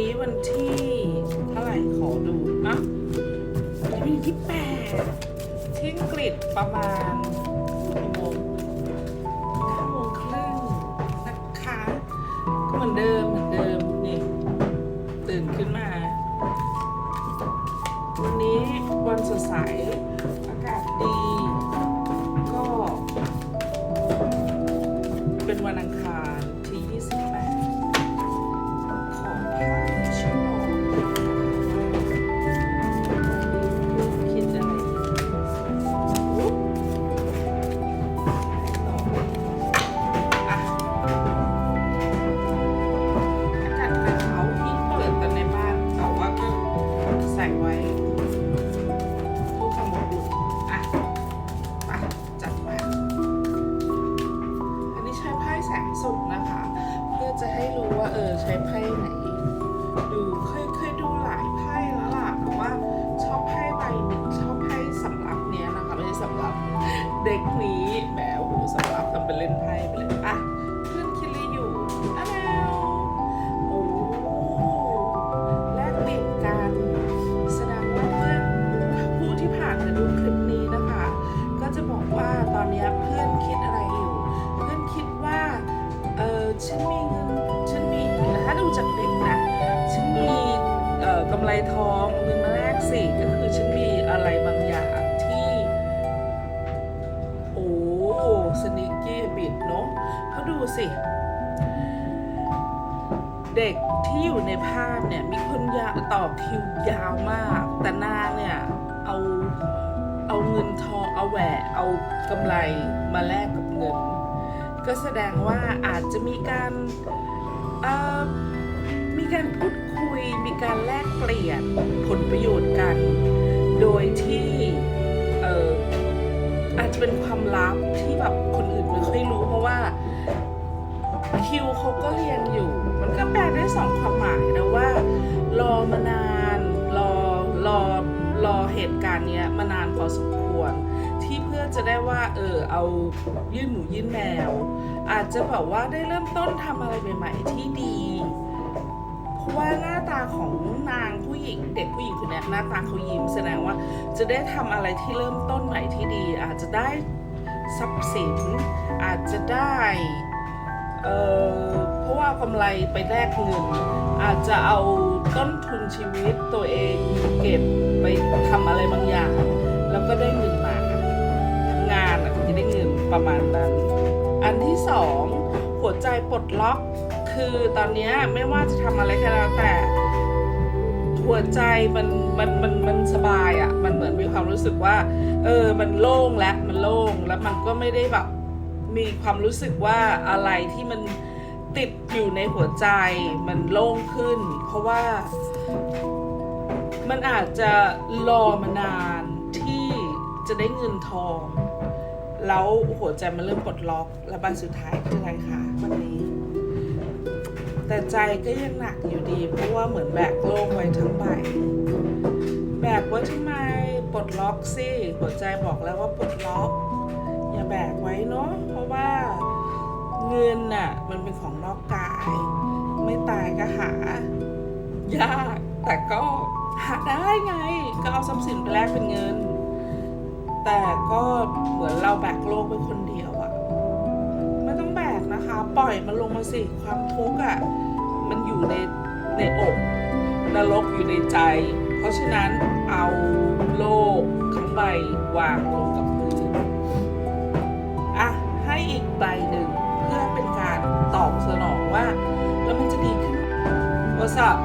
นี้วันที่ เท่าไหร่ขอดูนะวันที่แปดที่อังกฤษประมาณกี่โมงห้าโมงครึ่งนะคะก็เหมือนเดิม เด็กนี้แหมโอ้โหสำหรับทำเป็นเล่นไพ่ไปเลยอะเพื่อนคิดเลยอยู่อ้าวโอ้แลกเปลี่ยนกันแสดงว่าเพื่อนผู้ที่ผ่านมาดูคลิปนี้นะคะ ก็จะบอกว่าตอนนี้เพื่อนคิดอะไรอยู่ เพื่อนคิดว่าเออฉันมีเงินฉันมีถ้าดูจากเด็กนะฉันมีเออกำไรทองเอาเงินมาแลกสิก็คือฉันมี เด็กที่อยู่ในภาพเนี่ยมีคนยาต่อคิวยาวมาก แต่นางเนี่ยเอาเอาเงินทองเอาแหวนเอากำไรมาแลกกับเงิน ก็แสดงว่าอาจจะมีการมีการพูดคุยมีการแลกเปลี่ยนผลประโยชน์กัน โดยที่อออาจจะเป็นความลับที่แบบคนอื่นไม่ค่อยรู้เพราะว่า คิวเขาก็เรียนอยู่ มันก็แปลได้สองความหมายนะว่า รอมานาน รอรอรอเหตุการณ์เนี้ยมานานพอสมควร ที่เพื่อจะได้ว่า เออเอายื่นหมูยื่นแมว อาจจะแบบว่าได้เริ่มต้นทำอะไรใหม่ ๆ ที่ดีเพราะว่าหน้าตาของนางผู้หญิง เด็กผู้หญิงคนนี้หน้าตาเขายิ้มแสดงว่าจะได้ทำอะไรที่เริ่มต้นใหม่ที่ดี อาจจะได้ทรัพย์สิน อาจจะได้ เออเพราะว่าเอากำไรไปแลกเงิน อาจจะเอาต้นทุนชีวิตตัวเองเก็บไปทำอะไรบางอย่าง แล้วก็ได้เงินมาทำงานจะได้เงินประมาณนั้น อันที่สองหัวใจปลดล็อกคือตอนนี้ไม่ว่าจะทำอะไรก็แล้วแต่หัวใจมันมันมันมันสบายอะ่ะ มันเหมือนมีความรู้สึกว่า เออ มันโล่งแล้วมันโล่งแล้วมันก็ไม่ได้แบบ มีความรู้สึกว่าอะไรที่มันติดอยู่ในหัวใจมันโล่งขึ้น เพราะว่ามันอาจจะรอมานานที่จะได้เงินทอง แล้วหัวใจมันเริ่มปลดล็อก และใบสุดท้ายคืออะไรคะวันนี้ แต่ใจก็ยังหนักอยู่ดี เพราะว่าเหมือนแบกโลกไว้ทั้งใบแบกไว้ทำไมปลดล็อกสิหัวใจบอกแล้วว่าปลดล็อก อย่าแบกไว้ เงินน่ะ มันเป็นของนอกกาย ไม่ตายก็หายาก แต่ก็หาได้ไง ก็เอาทรัพย์สินไปแลกเป็นเงิน แต่ก็เหมือนเราแบกโลกไว้คนเดียวอะไม่ต้องแบกนะคะ ปล่อยมันลงมาสิความทุกข์อะมันอยู่ในในอกนรกอยู่ในใจ เพราะฉะนั้นเอาโลกทั้งใบวางลง ว่า แล้วมันจะดีขึ้น What's up